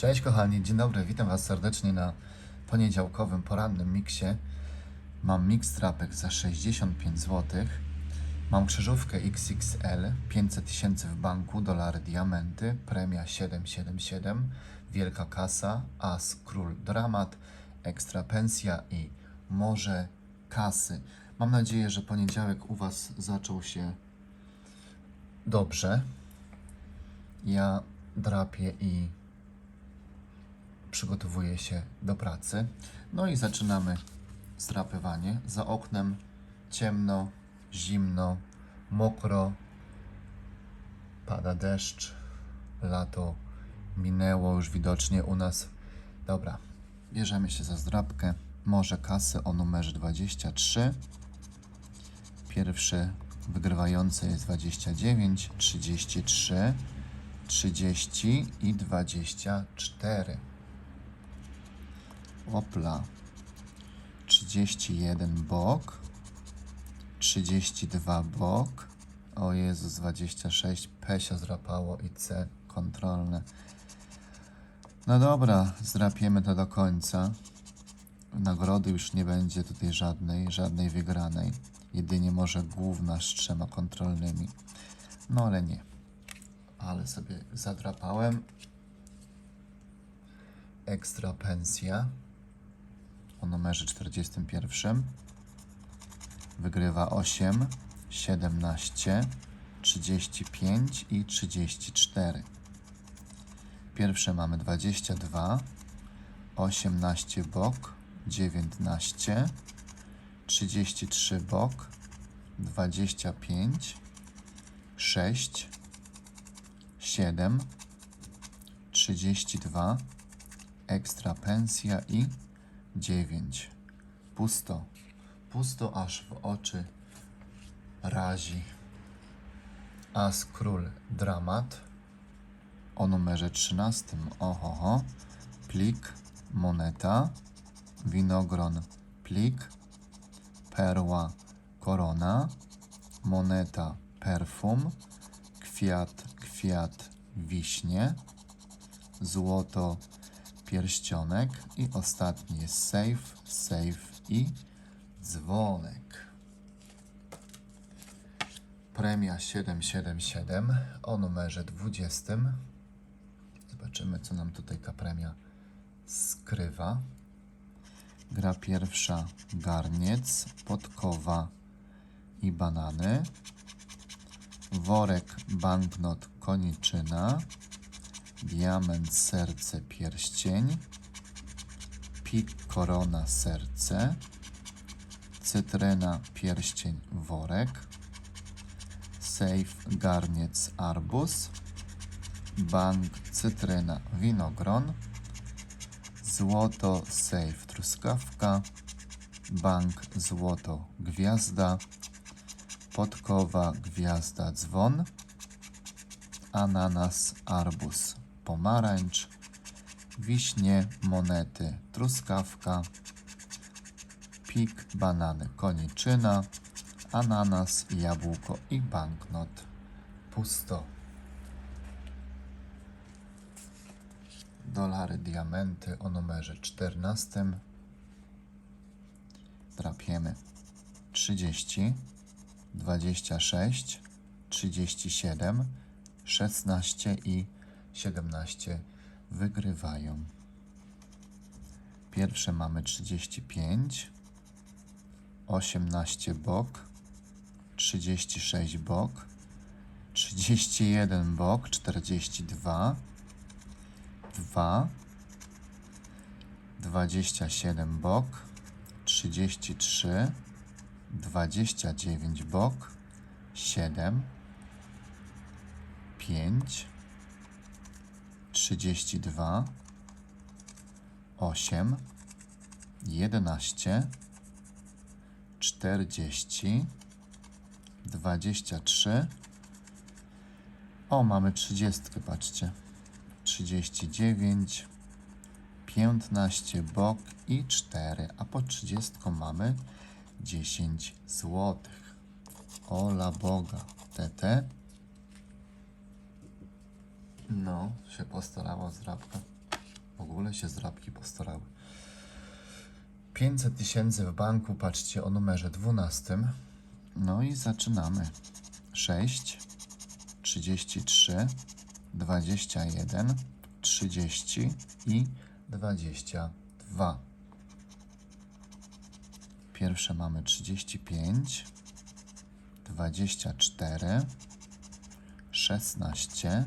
Cześć kochani, dzień dobry, witam Was serdecznie na poniedziałkowym porannym miksie. Mam mix trapek za 65 zł. Mam krzyżówkę XXL, 500 tysięcy w banku, dolary, diamenty, premia 777, wielka kasa, as, król, dramat, ekstra pensja i morze kasy. Mam nadzieję, że poniedziałek u Was zaczął się dobrze. Ja drapię i przygotowuję się do pracy. No i zaczynamy zdrapywanie. Za oknem ciemno, zimno, mokro, pada deszcz, lato minęło już widocznie u nas. Dobra, bierzemy się za zdrapkę. Może kasy o numerze 23. Pierwszy wygrywający jest 29, 33, 30 i 24. Opla. 31 bok. 32 bok. O Jezus, 26. P się zrapało i C kontrolne. No dobra, zrapiemy to do końca. Nagrody już nie będzie tutaj żadnej, żadnej wygranej. Jedynie może główna z trzema kontrolnymi. No ale nie. Ale sobie zadrapałem. Ekstra pensja o numerze 41. Wygrywa 8, 17, 35 i 34. Pierwsze mamy 22, 18 bok, 19, 33 bok, 25, 6, 7, 32, ekstra pensja i 9. Pusto. Pusto aż w oczy razi. As król dramat o numerze 13. Ohoho. Plik, moneta, winogron, plik, perła, korona, moneta, perfum, kwiat, kwiat, wiśnie, złoto, pierścionek i ostatni jest safe, safe i dzwonek. Premia 777 o numerze 20. Zobaczymy, co nam tutaj ta premia skrywa. Gra pierwsza garniec, podkowa i banany. Worek banknot koniczyna. Diament serce pierścień. Pik korona serce. Cytryna pierścień worek. Safe garniec arbuz. Bank cytryna winogron. Złoto safe truskawka. Bank złoto gwiazda. Podkowa gwiazda dzwon. Ananas arbuz pomarańcz. Wiśnie monety truskawka. Pik banany koniczyna. Ananas jabłko i banknot pusto. Dolary, diamenty o numerze 14. Trapiemy 30, 26, 37, 16 i 17 wygrywają. Pierwsze mamy 35, 18 bok, 36 bok, 31 bok, 42, 2, 27 bok, 33, 29 bok, 7, 5, 32, 8, 11, 40, 23. O, mamy 30, patrzcie. 39, 15 bok i 4, a po 30 mamy 10 złotych. Ola Boga, TT. No, się postarała zdrabka. W ogóle się zdrabki postarały. 500 tysięcy w banku, patrzcie o numerze 12. No i zaczynamy. 6, 33, 21, 30 i 22. Pierwsze mamy 35, 24, 16,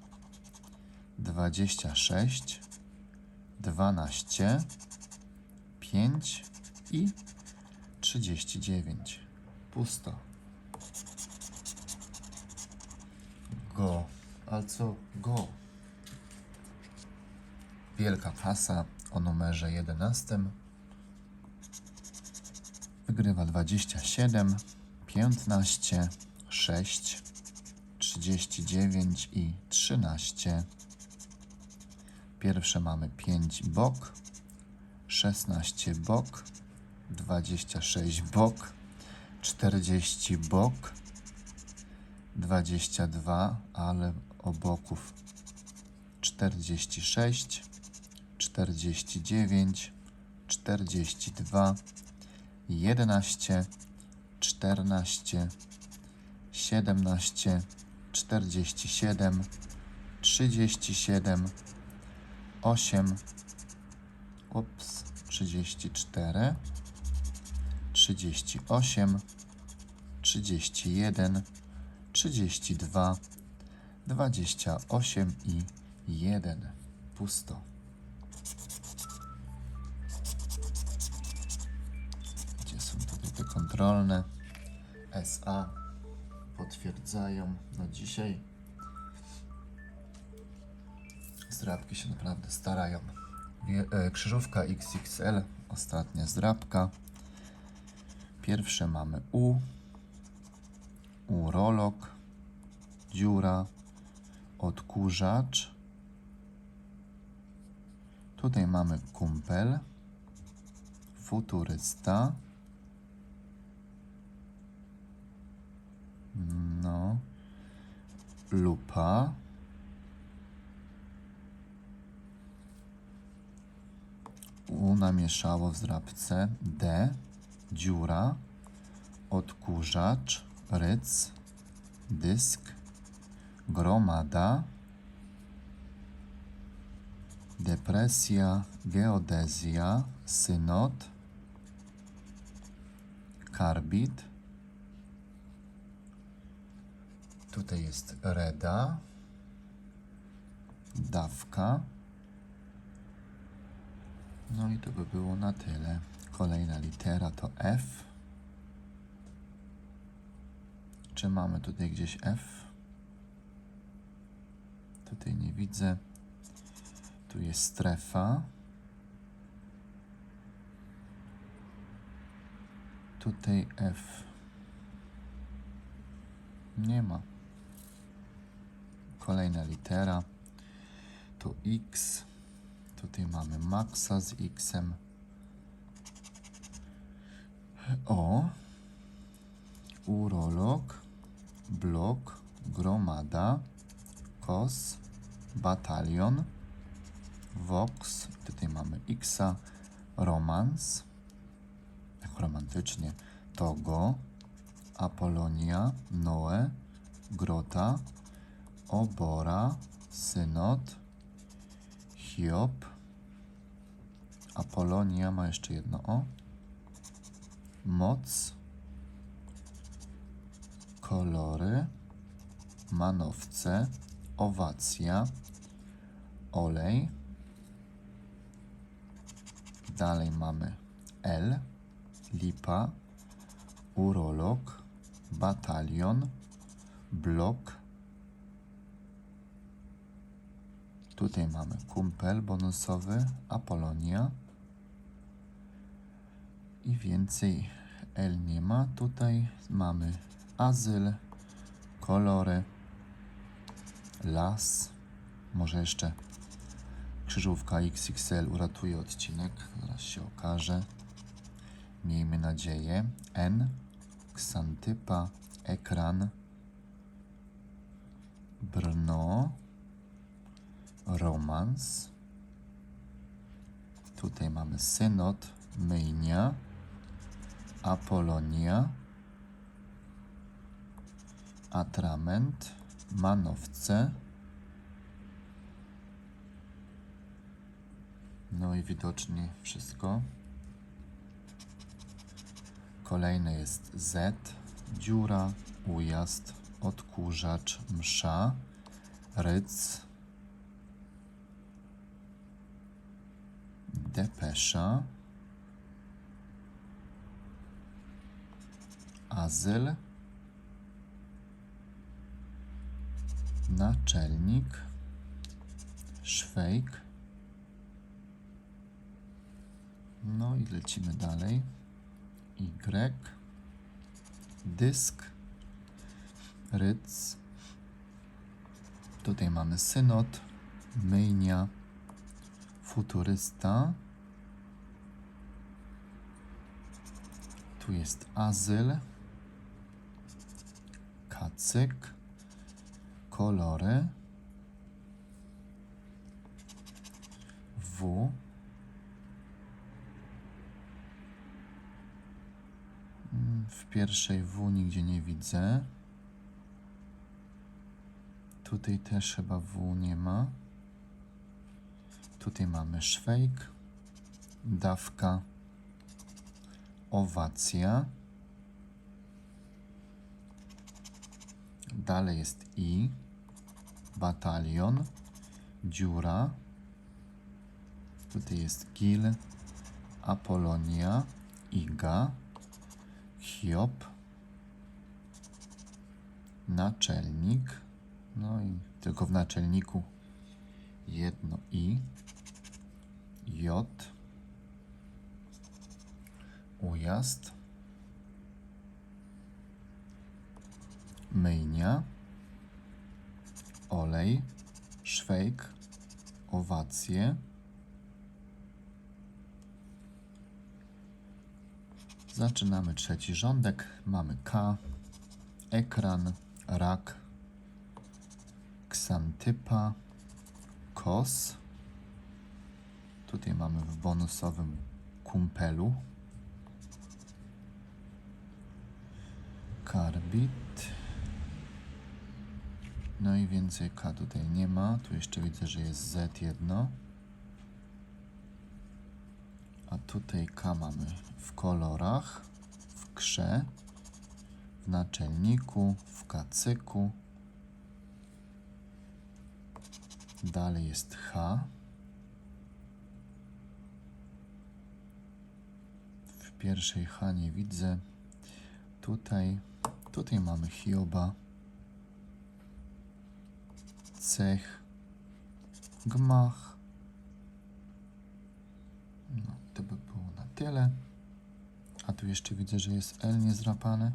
37, 26, 12, 5 i 39. Pusto. Go. Also go. Wielka kasa o numerze 11. Wygrywa 27, 15, 6, 39 i 13. Pierwsze mamy 5 bok, 16 bok, 26 bok, 40 bok, 22, ale oboków 46, 49, 42, 11, 14, 17, 47, 37, 8, ups, 34, 38, 31, 32, 28 i 1. Pusto. Gdzie są tutaj te kontrolne? SA potwierdzają. No dzisiaj zdrabki się naprawdę starają. E, Krzyżówka XXL, ostatnia zdrabka. Pierwsze mamy U, urolog, dziura, odkurzacz. Tutaj mamy kumpel, futurysta. No, lupa. U namieszało w zdrabce D, dziura, odkurzacz, ryc, dysk, gromada, depresja, geodezja, synod, karbit. Tutaj jest reda, dawka. No i to by było na tyle. Kolejna litera to F. Czy mamy tutaj gdzieś F? Tutaj nie widzę. Tu jest strefa. Tutaj F. Nie ma. Kolejna litera to X. Tutaj mamy Maxa z Xem. O. Urolog. Blok. Gromada. Kos. Batalion. Vox. Tutaj mamy Xa. Romans. Jak romantycznie. Togo. Apolonia. Noe. Grota. Obora. Synod. Hiob. Apolonia ma jeszcze jedno O. Moc. Kolory. Manowce. Owacja. Olej. Dalej mamy L. Lipa. Urolog. Batalion. Blok. Tutaj mamy kumpel bonusowy, Apolonia. I więcej L nie ma. Tutaj mamy azyl, kolory, las. Może jeszcze krzyżówka XXL uratuje odcinek. Zaraz się okaże. Miejmy nadzieję. N, ksantypa, ekran, Brno, romans. Tutaj mamy synod, myjnia, Apolonia, atrament, manowce. No i widocznie wszystko. Kolejne jest Z, dziura, ujazd, odkurzacz, msza, ryc, depesza, azyl, naczelnik, szwejk. No i lecimy dalej. Y, dysk, ryc. Tutaj mamy synod, myjnia, futurysta. Tu jest azyl, kacyk, kolory, W, Mm, W pierwszej W nigdzie nie widzę. Tutaj też chyba W nie ma. Tutaj mamy szwejk, dawka, owacja. Dalej jest I, batalion, dziura. Tutaj jest Gil, Apolonia, Iga. Hiob, naczelnik, no i tylko w naczelniku jedno i, J, ujazd, myjnia, olej, szwejk, owacje, Zaczynamy trzeci rządek. Mamy K, ekran, rak, ksantypa, kos. Tutaj mamy w bonusowym kumpelu. Karbit. No i więcej K tutaj nie ma. Tu jeszcze widzę, że jest Z jedno. A tutaj K mamy w kolorach, w krze, w naczelniku, w kacyku. Dalej jest H. W pierwszej H nie widzę. Tutaj, tutaj mamy Hioba. Cech. Gmach. No, to by było na tyle. A tu jeszcze widzę, że jest L niezrapane.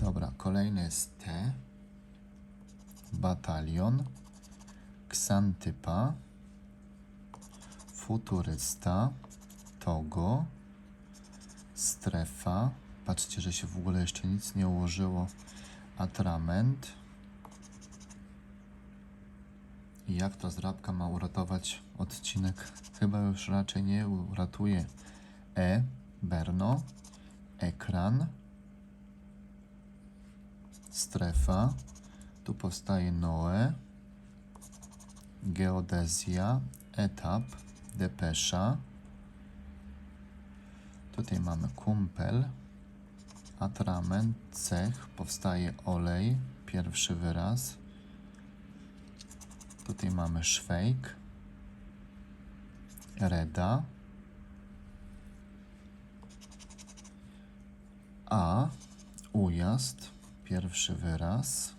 Dobra, kolejny jest T. Batalion. Ksantypa. Futurysta. Togo. Strefa. Patrzcie, że się w ogóle jeszcze nic nie ułożyło. Atrament. Jak ta zrabka ma uratować odcinek? Chyba już raczej nie uratuje. E, Berno, ekran, strefa. Tu powstaje Noe, geodezja, etap, depesza. Tutaj mamy kumpel, atrament, cech, powstaje olej, pierwszy wyraz. Tutaj mamy szwejk, reda, a ujazd, pierwszy wyraz,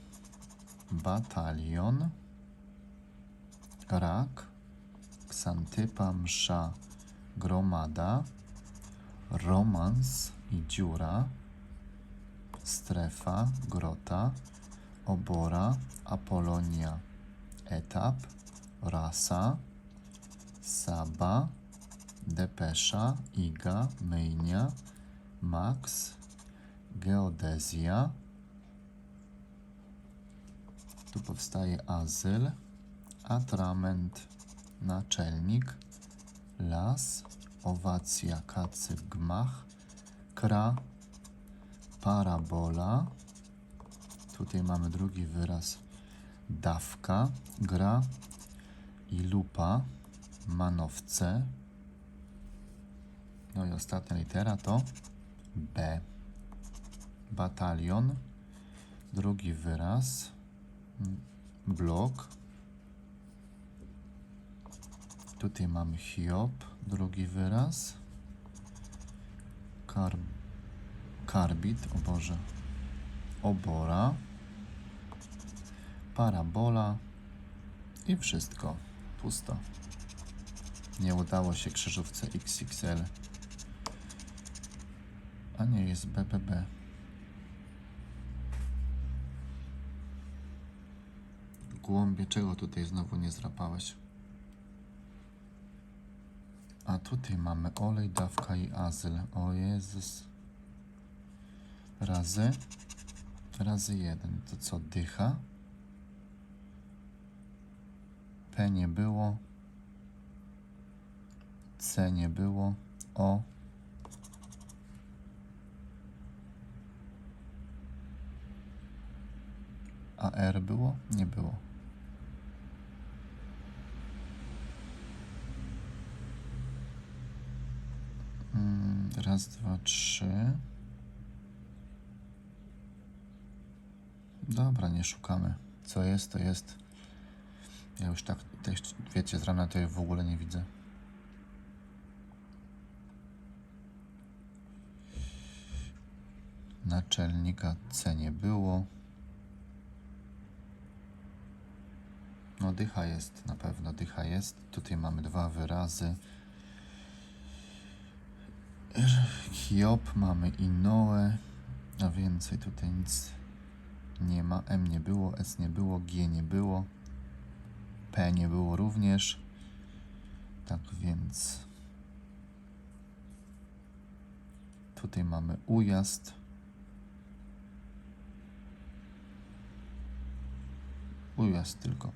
batalion, rak, ksantypa, msza, gromada, romans i dziura, strefa, grota, obora, Apolonia, etap, rasa, Saba, depesza, iga, myjnia, max, geodezja. Tu powstaje azyl, atrament, naczelnik, las, owacja, kacy, gmach, kra, parabola. Tutaj mamy drugi wyraz, dawka, gra i lupa, manowce. No i ostatnia litera to B. Batalion. Drugi wyraz. Blok. Tutaj mamy Hiob. Drugi wyraz. Kar karbit. O Boże. Obora. Parabola. I wszystko. Pusto. Nie udało się krzyżówce XXL. A nie, jest BBB. Głąbie, czego tutaj znowu nie zrapałeś? A tutaj mamy olej, dawka i azyl. O Jezus. Razy. Razy jeden. To co, dycha? P nie było. C nie było. O. A R było? Nie było. Mm, Raz, dwa, trzy. Dobra, nie szukamy. Co jest, to jest. Ja już tak, też, wiecie, z rana to w ogóle nie widzę. Naczelnika C nie było. No dycha jest, na pewno dycha jest. Tutaj mamy dwa wyrazy. Hiob mamy i Noe, a więcej tutaj nic nie ma. M nie było, S nie było, G nie było, P nie było również. Tak więc tutaj mamy ujazd. Ujazd tylko.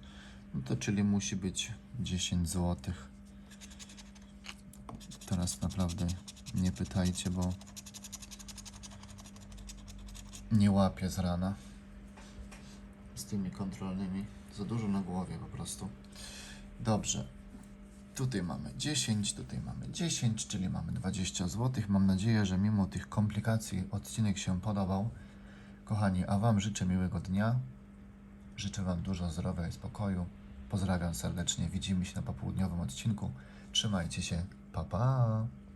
No to czyli musi być 10 zł. Teraz naprawdę nie pytajcie, bo nie łapię z rana z tymi kontrolnymi. Za dużo na głowie po prostu. Dobrze. Tutaj mamy 10, tutaj mamy 10, czyli mamy 20 zł. Mam nadzieję, że mimo tych komplikacji odcinek się podobał. Kochani, a Wam życzę miłego dnia. Życzę Wam dużo zdrowia i spokoju. Pozdrawiam serdecznie. Widzimy się na popołudniowym odcinku. Trzymajcie się. Pa, pa.